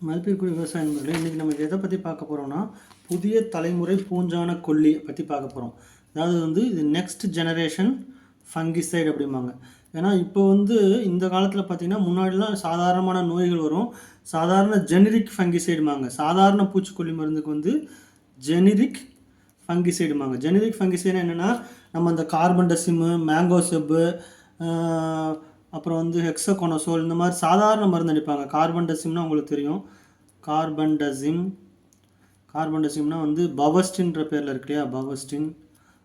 மதிப்பிற்குரிய விவசாய நண்பர்களே இன்றைக்கி நம்ம எதை பற்றி பார்க்க போகிறோம்னா புதிய தலைமுறை பூஞ்சான கொல்லி பற்றி பார்க்க போகிறோம் அதாவது வந்து இது நெக்ஸ்ட் ஜெனரேஷன் ஃபங்கிசைடு அப்படிம்பாங்க. ஏன்னா இப்போ வந்து இந்த காலத்தில் பார்த்திங்கன்னா முன்னாடிலாம் சாதாரணமான நோய்கள் வரும். சாதாரண ஜெனரிக் ஃபங்கிசைடுமாங்க சாதாரண பூச்சிக்கொல்லி மருந்துக்கு வந்து ஜெனரிக் ஃபங்கிசைடுமாங்க ஜெனரிக் ஃபங்கிசைடு என்னென்னா நம்ம அந்த கார்பன் டசிமு மேங்கோ செப்பு அப்புறம் வந்து ஹெக்ஸகோனசோல் இந்த மாதிரி சாதாரண மருந்து அடிப்பாங்க. கார்பன்டசிம்னா உங்களுக்கு தெரியும். கார்பன் டசிம் கார்பன் வந்து பவஸ்டின்ற பேரில் இருக்கு இல்லையா? பவஸ்டின்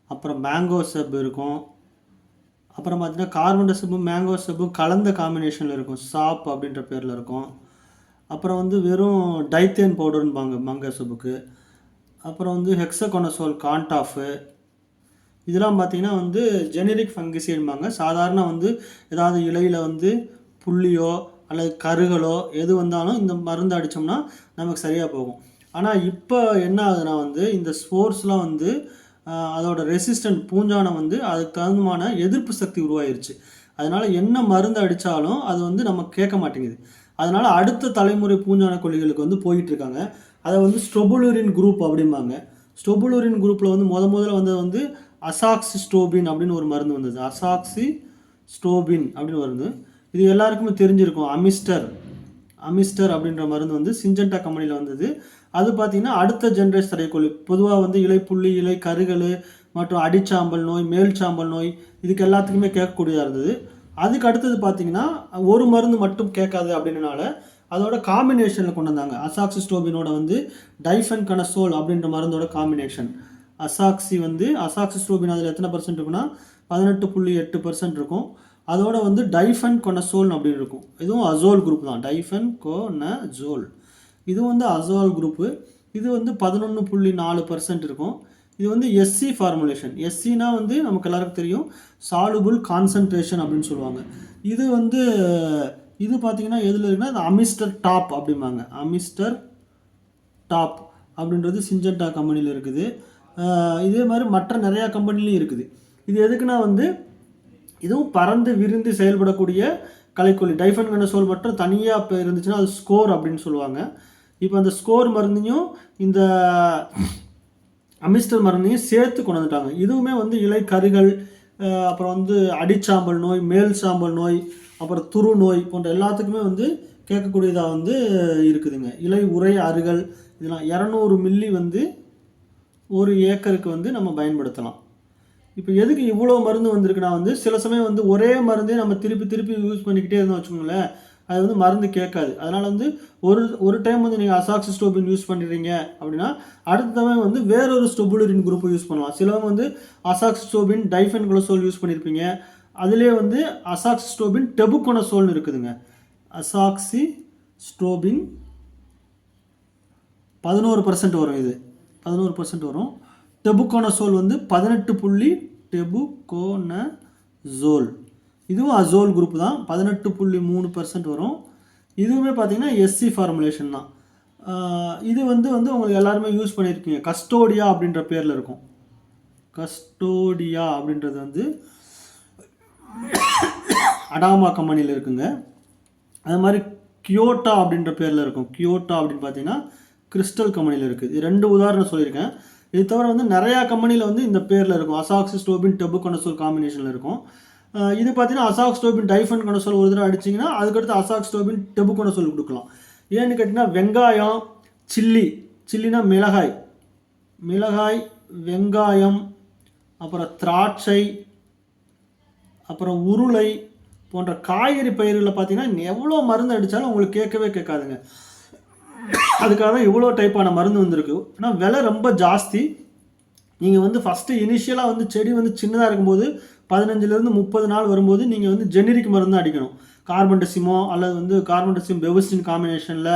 அப்புறம் மேங்கோ செப் இருக்கும். அப்புறம் பார்த்தீங்கன்னா கார்பன் டசிப்பும் மேங்கோ செப்பும் கலந்த காம்பினேஷனில் இருக்கும். சாப் அப்படின்ற பேரில் இருக்கும். அப்புறம் வந்து வெறும் டைத்தேன் பவுடர்ன்பாங்க மங்க சப்புக்கு அப்புறம் வந்து ஹெக்ஸகோனசோல் கான்டாஃபு இதெல்லாம் பார்த்தீங்கன்னா வந்து ஜெனரிக் ஃபங்கிசைடுமாங்க சாதாரண வந்து ஏதாவது இலையில் வந்து புள்ளியோ அல்லது கருகளோ எது வந்தாலும் இந்த மருந்து அடித்தோம்னா நமக்கு சரியாக போகும். ஆனால் இப்போ என்ன ஆகுதுன்னா வந்து இந்த ஸ்போர்ட்ஸ்லாம் வந்து அதோட ரெசிஸ்டன்ட் பூஞ்சானம் வந்து அதுக்கு தகுந்தமான எதிர்ப்பு சக்தி உருவாயிருச்சு. அதனால் என்ன மருந்து அடித்தாலும் அது வந்து நம்ம கேட்க மாட்டேங்குது. அதனால் அடுத்த தலைமுறை பூஞ்சான கொல்லிகளுக்கு வந்து போயிட்டுருக்காங்க. அதை வந்து ஸ்ட்ரொபுலூரின் குரூப் அப்படிம்பாங்க. ஸ்டொபுலூரின் குரூப்பில் வந்து முத முதல்ல வந்தது வந்து அசாக்சி ஸ்டோபின் அப்படின்னு ஒரு மருந்து வந்தது. அசாக்சி ஸ்டோபின் அப்படின்னு வருது இது எல்லாருக்குமே தெரிஞ்சிருக்கும். அமிஸ்டர் அமிஸ்டர் அப்படின்ற மருந்து வந்து சிஞ்சண்டா கம்பெனியில் வந்தது. அது பார்த்தீங்கன்னா அடுத்த ஜென்ரேஷன் தடைக்கொல்லி பொதுவாக வந்து இலை புள்ளி இலை கருகள் மற்றும் அடிச்சாம்பல் நோய் மேல் சாம்பல் நோய் இதுக்கு எல்லாத்துக்குமே கேட்கக்கூடியதாக இருந்தது. அதுக்கு அடுத்தது பார்த்தீங்கன்னா ஒரு மருந்து மட்டும் கேட்காது அப்படின்றனால அதோட காம்பினேஷனில் கொண்டு வந்தாங்க. அசாக்சிஸ்டோபினோட வந்து டைஃபன் கனசோல் அப்படின்ற மருந்தோட காம்பினேஷன் அசாக்சி வந்து அசாக்சிஸ்டோபின் அதில் எத்தனை பர்சன்ட் இருக்குன்னா பதினெட்டு புள்ளி எட்டு பர்சன்ட் இருக்கும். அதோட வந்து டைஃபன் கொனசோல் அப்படின்னு இருக்கும். இதுவும் அசோல் குரூப் தான். டைஃபன் கோனஜோல் இது வந்து அசோல் குரூப்பு இது வந்து பதினொன்று புள்ளி நாலு பர்சன்ட் இருக்கும். இது வந்து எஸ்சி ஃபார்முலேஷன் எஸ்சினா வந்து நமக்கு எல்லாருக்கும் தெரியும். சாலுபுல் கான்சன்ட்ரேஷன் அப்படின்னு சொல்லுவாங்க. இது வந்து இது பார்த்தீங்கன்னா எதில் இருக்குன்னா அமிஸ்டர் டாப் அப்படிம்பாங்க. அமிஸ்டர் டாப் அப்படின்றது சிஞ்சண்டா கம்பெனியில் இருக்குது. இதே மாதிரி மற்ற நிறையா கம்பெனிலையும் இருக்குது. இது எதுக்குன்னா வந்து இதுவும் பறந்து விரிந்து செயல்படக்கூடிய கலைக்கொல்லி டைஃபன் கனசோல் மட்டும் தனியாக இப்போ இருந்துச்சுன்னா அது ஸ்கோர் அப்படின்னு சொல்லுவாங்க. இப்போ அந்த ஸ்கோர் மருந்தையும் இந்த அமிஸ்டர் மருந்தையும் சேர்த்து கொண்டு வந்துட்டாங்க. இதுவுமே வந்து இலை கருகள் அப்புறம் வந்து அடிச்சாம்பல் நோய் மேல் சாம்பல் நோய் அப்புறம் துரு நோய் போன்ற எல்லாத்துக்குமே வந்து கேட்கக்கூடியதாக வந்து இருக்குதுங்க. இலை உரை அருகல் இதெல்லாம் இரநூறு மில்லி வந்து ஒரு ஏக்கருக்கு வந்து நம்ம பயன்படுத்தலாம். இப்போ எதுக்கு இவ்வளோ மருந்து வந்திருக்குன்னா வந்து சில சமயம் வந்து ஒரே மருந்தே நம்ம திருப்பி திருப்பி யூஸ் பண்ணிக்கிட்டே இருந்தோம் வச்சுக்கோங்களேன் அது வந்து மருந்து கேட்காது. அதனால் வந்து ஒரு ஒரு டைம் வந்து நீங்கள் அசாக்சி ஸ்டோபின் யூஸ் பண்ணுறீங்க அப்படின்னா அடுத்த தடவை வந்து வேறொரு ஸ்டொபுலரின் குரூப்பை யூஸ் பண்ணலாம். சிலவங்க வந்து அசாக்சி ஸ்டோபின் டைஃபன் குலசோல் யூஸ் பண்ணியிருப்பீங்க அதிலே வந்து அசாக்சி ஸ்டோபின் டெபுகொனசோல்னு இருக்குதுங்க. அசாக்சி ஸ்டோபின் பதினோரு பர்சன்ட் வரும் இது. பதினோரு பர்சன்ட் வரும். டெபுகோனசோல் வந்து பதினெட்டு புள்ளி டெபுகோனசோல். இதுவும் அசோல் குரூப் தான். பதினெட்டு புள்ளி மூணு பர்சன்ட் வரும். இதுவுமே பார்த்தீங்கன்னா எஸ்சி ஃபார்முலேஷன் தான். இது வந்து வந்து உங்களுக்கு எல்லாருமே யூஸ் பண்ணியிருக்கீங்க. கஸ்டோடியா அப்படின்ற பேரில் இருக்கும். கஸ்டோடியா அப்படின்றது வந்து அடாமா கம்பெனியில் இருக்குங்க. அது மாதிரி கியோட்டா அப்படின்ற பேரில் இருக்கும். கியோட்டா அப்படின்னு பார்த்தீங்கன்னா கிறிஸ்டல் கம்பெனியில் இருக்குது இது ரெண்டு உதாரணம் சொல்லியிருக்கேன். இது தவிர வந்து நிறையா கம்பெனியில் வந்து இந்த பேரில் இருக்கும். அசாக்சி ஸ்டோபின் டெபு கொனசோல் காம்பினேஷனில் இருக்கும் இது பார்த்தீங்கன்னா அசாக் ஸ்டோபின் டைஃபன் கொனசோல் ஒரு தடவை அடிச்சிங்கன்னா அதுக்கடுத்து அசாக் ஸ்டோபின் டெபு கொனசோல் கொடுக்கலாம். ஏன்னு கேட்டிங்கன்னா வெங்காயம் சில்லி சில்லினா மிளகாய். மிளகாய் வெங்காயம் அப்புறம் திராட்சை அப்புறம் உருளை போன்ற காய்கறி பயிர்களில் பார்த்தீங்கன்னா எவ்வளோ மருந்து அடித்தாலும் உங்களுக்கு கேட்கவே கேட்காதுங்க. அதுக்காக தான் இவ்வளோ டைப்பான மருந்து வந்திருக்கு. ஆனால் விலை ரொம்ப ஜாஸ்தி. நீங்கள் வந்து ஃபஸ்ட்டு இனிஷியலாக வந்து செடி வந்து சின்னதாக இருக்கும்போது பதினஞ்சுலேருந்து முப்பது நாள் வரும்போது நீங்கள் வந்து ஜெனரிக் மருந்து அடிக்கணும். கார்பன் டெசிமோ அல்லது வந்து கார்பன் டெசிம் பெவஸ்டின் காம்பினேஷனில்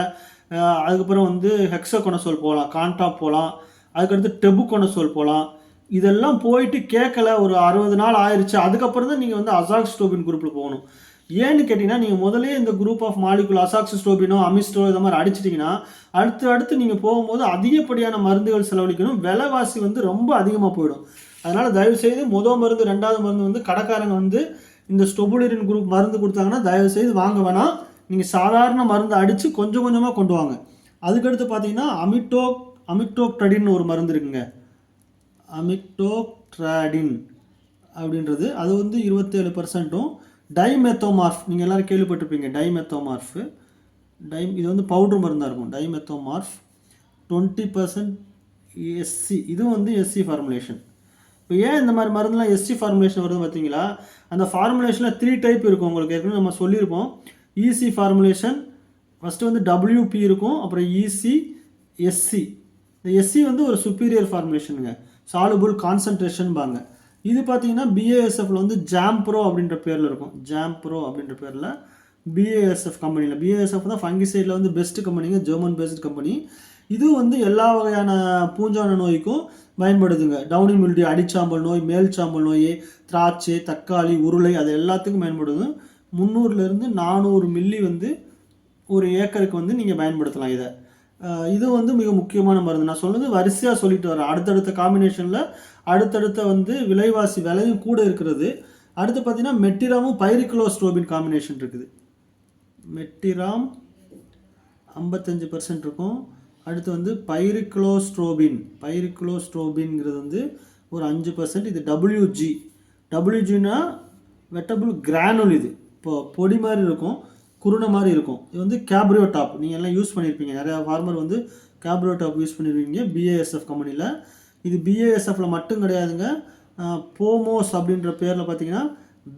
அதுக்கப்புறம் வந்து ஹெக்ஸகொனசோல் போகலாம் கான்டாப் போகலாம் அதுக்கடுத்து டெபுகொனசோல் போகலாம் இதெல்லாம் போயிட்டு கேட்கல ஒரு அறுபது நாள் ஆயிடுச்சு அதுக்கப்புறம் தான் நீங்கள் வந்து அசாக்ஸ்டோபின் குரூப்பில் போகணும். ஏன்னு கேட்டிங்கன்னா நீங்கள் முதலே இந்த குரூப் ஆஃப் மாலிகுல் அசாக்சிஸ்டோபினோ அமிஸ்டோ இந்த மாதிரி அடிச்சிட்டிங்கன்னா அடுத்து அடுத்து நீங்கள் போகும்போது அதிகப்படியான மருந்துகள் செலவழிக்கணும். விலைவாசி வந்து ரொம்ப அதிகமாக போயிடும். அதனால் தயவுசெய்து முதல் மருந்து ரெண்டாவது மருந்து வந்து கடைக்காரங்க வந்து இந்த ஸ்டொபுலிரின் குரூப் மருந்து கொடுத்தாங்கன்னா தயவுசெய்து வாங்க வேணாம். நீங்கள் சாதாரண மருந்து அடித்து கொஞ்சம் கொஞ்சமாக கொண்டு வாங்க. அதுக்கடுத்து பார்த்தீங்கன்னா அமிட்டோ அமிக்டோக்டடின்னு ஒரு மருந்து இருக்குங்க. அமிக்டோக்ட்ராடின் அப்படின்றது. அது வந்து இருபத்தேழு பர்சன்ட்டும் டைமெத்தோமார்ஃப் நீங்கள் எல்லோரும் கேள்விப்பட்டிருப்பீங்க டைமெத்தோமார்ஃபு டை இது வந்து பவுட்ரு மருந்தாக இருக்கும் டைமெத்தோமார்ஃப் டுவெண்ட்டி பர்சன்ட் எஸ்சி இதுவும் வந்து எஸ்சி ஃபார்முலேஷன் இப்போ ஏன் இந்த மாதிரி மருந்துலாம் எஸ்சி ஃபார்முலேஷன் வருது பார்த்தீங்களா? அந்த ஃபார்முலேஷனில் த்ரீ டைப் இருக்கும் உங்களுக்கு ஏற்கனவே நம்ம சொல்லியிருப்போம். ஈசி ஃபார்முலேஷன் ஃபஸ்ட்டு வந்து டபிள்யூபி இருக்கும் அப்புறம் இசி எஸ்சி இந்த எஸ்சி வந்து ஒரு சுப்பீரியர் ஃபார்முலேஷனுங்க சாலுபுல் கான்சன்ட்ரேஷன் பாங்க இது பார்த்தீங்கன்னா பிஏஎஸ்எஃப்ல வந்து ஜாம் ப்ரோ அப்படின்ற பேரில் இருக்கும். ஜாம் ப்ரோ அப்படின்ற பேரில் பிஏஎஸ்எஃப் கம்பெனியில் பிஏஎஸ்எஃப் தான் ஃபங்கிசைடில் வந்து பெஸ்ட் கம்பெனிங்க ஜெர்மன் பேஸ்ட் கம்பெனி இது வந்து எல்லா வகையான பூஞ்சான நோய்க்கும் பயன்படுதுங்க. டவுனி மில்டி அடிச்சாம்பல் நோய் மேல் சாம்பல் நோய் திராட்சை தக்காளி உருளை அது எல்லாத்துக்கும் பயன்படுது. முந்நூறுலேருந்து நானூறு மில்லி வந்து ஒரு ஏக்கருக்கு வந்து நீங்கள் பயன்படுத்தலாம் இதை. இது வந்து மிக முக்கியமான மருந்து. நான் சொன்னது வரிசையாக சொல்லிட்டு வரேன். அடுத்தடுத்த காம்பினேஷனில் அடுத்தடுத்த வந்து விலைவாசி விலையும் கூட இருக்கிறது. அடுத்து பார்த்தீங்கன்னா மெட்டிராமும் பைரிக்ளோஸ்ட்ரோபின் காம்பினேஷன் இருக்குது. மெட்டிராம் ஐம்பத்தஞ்சு பர்சன்ட் இருக்கும். அடுத்து வந்து பைரிக்ளோஸ்ட்ரோபின் பைரிக்ளோஸ்ட்ரோபின்ங்கிறது வந்து ஒரு அஞ்சு பர்சன்ட் இது டபிள்யூஜி டபிள்யூஜினா வெட்டபிள் கிரானுல் இது. இப்போ பொடி மாதிரி இருக்கும். குருணை மாதிரி இருக்கும். இது வந்து கேப்ரியோ டாப் நீங்கள் எல்லாம் யூஸ் பண்ணியிருப்பீங்க நிறையா ஃபார்மர் வந்து கேப்ரியோ டாப் யூஸ் பண்ணியிருப்பீங்க பிஏஎஸ்எஃப் கம்பெனியில் இது பிஏஎஸ்எஃப்பில் மட்டும் கிடையாதுங்க. போமோஸ் அப்படின்ற பேரில் பார்த்தீங்கன்னா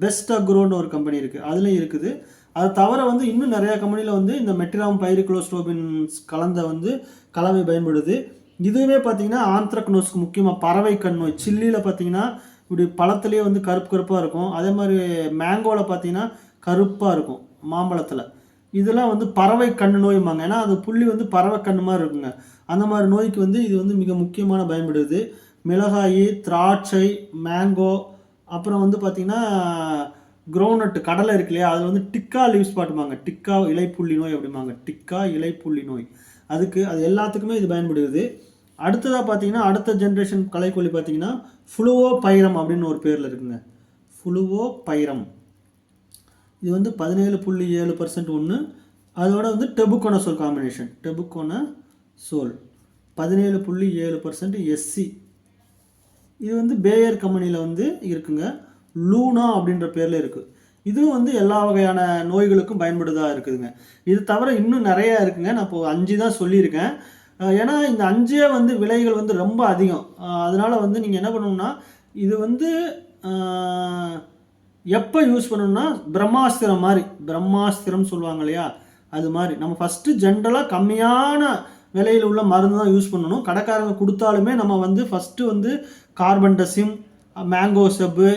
பெஸ்ட் அக்ரோன்னு ஒரு கம்பெனி இருக்குது அதுலேயும் இருக்குது. அது தவிர வந்து இன்னும் நிறையா கம்பெனியில் வந்து இந்த மெட்ராம் பைரிக்ளோஸ்டோபின்ஸ் கலந்த வந்து கலவை பயன்படுது. இதுவே பார்த்தீங்கன்னா ஆந்த்ரக்னோஸ்க்கு முக்கியமாக பறவை கண் நோய். சில்லியில் பார்த்தீங்கன்னா இப்படி பழத்துலேயே வந்து கருப்பு கருப்பாக இருக்கும். அதே மாதிரி மேங்கோவில் பார்த்தீங்கன்னா கருப்பாக இருக்கும். மாம்பழத்தில். இதெல்லாம் வந்து பறவை கண் நோய்மாங்க ஏன்னா அது புள்ளி வந்து பறவை கண் மாதிரி இருக்குங்க. அந்த மாதிரி நோய்க்கு வந்து இது வந்து மிக முக்கியமான பயன்படுது. மிளகாய் திராட்சை மேங்கோ அப்புறம் வந்து பார்த்திங்கன்னா கிரௌனட் கடலை இருக்கு இல்லையா? அதில் வந்து டிக்கா லீவ்ஸ் பாட்டுமாங்க டிக்கா இலைப்புள்ளி நோய் அப்படிம்பாங்க. டிக்கா இலைப்புள்ளி நோய். அதுக்கு அது எல்லாத்துக்குமே இது பயன்படுது. அடுத்ததாக பார்த்தீங்கன்னா அடுத்த ஜென்ரேஷன் கலைக்கொல்லி பார்த்தீங்கன்னா ஃப்ளுவோ பைரம் அப்படின்னு ஒரு பேரில் இருக்குங்க. ஃப்ளுவோ பைரம். இது வந்து பதினேழு புள்ளி ஏழு பர்சன்ட் ஒன்று அதோட வந்து tebuconazole combination tebuconazole. பதினேழு புள்ளி ஏழு பர்சன்ட் எஸ்சி இது வந்து பேயர் கம்பெனியில் வந்து இருக்குங்க. லூனா அப்படின்ற பேரில் இருக்குது இதுவும் வந்து எல்லா வகையான நோய்களுக்கும் பயன்படுதாக இருக்குதுங்க. இது தவிர இன்னும் நிறையா இருக்குங்க. நான் இப்போ அஞ்சு தான் சொல்லியிருக்கேன். ஏன்னா இந்த அஞ்சே வந்து விலைகள் வந்து ரொம்ப அதிகம். அதனால் வந்து நீங்கள் என்ன பண்ணணும்னா இது வந்து எப்போ யூஸ் பண்ணணும்னா பிரம்மாஸ்திரம் மாதிரி பிரம்மாஸ்திரம் சொல்லுவாங்க இல்லையா? அது மாதிரி. நம்ம ஃபஸ்ட்டு ஜென்ரலாக கம்மியான விலையில் உள்ள மருந்து தான் யூஸ் பண்ணணும். கடைக்காரங்க கொடுத்தாலுமே நம்ம வந்து ஃபஸ்ட்டு வந்து கார்பன் டசிம் மேங்கோ சப்பு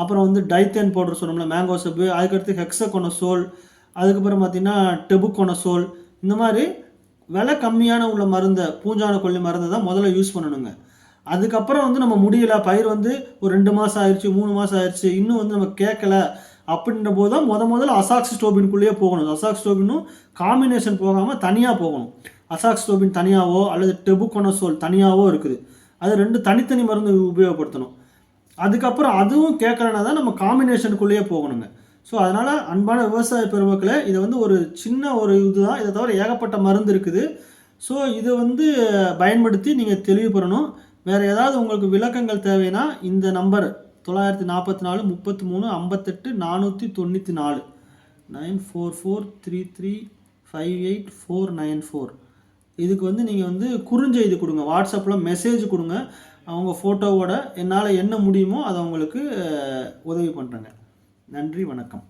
அப்புறம் வந்து டைத்தேன் பவுடர் சொன்னோம்ல மேங்கோ சப்பு அதுக்கடுத்து ஹெக்ஸகோனசோல் அதுக்கப்புறம் பார்த்திங்கன்னா டெபுகோனசோல் இந்த மாதிரி விலை கம்மியான உள்ள மருந்தை பூஞ்சான கொல்லி மருந்தை தான் முதல்ல யூஸ் பண்ணணுங்க. அதுக்கப்புறம் வந்து நம்ம முடியலை பயிர் வந்து ஒரு ரெண்டு மாதம் ஆயிடுச்சு மூணு மாதம் ஆயிடுச்சு இன்னும் வந்து நம்ம கேட்கல அப்படின்ற போது தான் முத முதல்ல அசாக்சிஸ்டோபின்குள்ளேயே போகணும். அசாக்சிஸ்டோபினும் காம்பினேஷன் போகாமல் தனியாக போகணும். அசாக்சிஸ்டோபின் தனியாகவோ அல்லது டெபுகொனசோல் தனியாகவோ இருக்குது. அது ரெண்டு தனித்தனி மருந்து உபயோகப்படுத்தணும். அதுக்கப்புறம் அதுவும் கேட்கலனா தான் நம்ம காம்பினேஷனுக்குள்ளேயே போகணுங்க. ஸோ அதனால் அன்பான விவசாய பெருமக்களை இதை வந்து ஒரு சின்ன ஒரு இதுதான். இதை தவிர ஏகப்பட்ட மருந்து இருக்குது. ஸோ இதை வந்து பயன்படுத்தி நீங்கள் தெளிவு பெறணும் வேறு ஏதாவது உங்களுக்கு விளக்கங்கள் தேவைன்னா இந்த நம்பர். தொள்ளாயிரத்தி நாற்பத்தி நாலு முப்பத்தி மூணு ஐம்பத்தெட்டு நானூற்றி தொண்ணூற்றி நாலு. Nine four four three three five eight four nine four. இதுக்கு வந்து நீங்கள் வந்து குறுஞ்செய்தி கொடுங்க. வாட்ஸ்அப்பில் மெசேஜ் கொடுங்க. அவங்க ஃபோட்டோவோட என்னால் என்ன முடியுமோ அதை உங்களுக்கு உதவி பண்ணுறேங்க நன்றி வணக்கம்.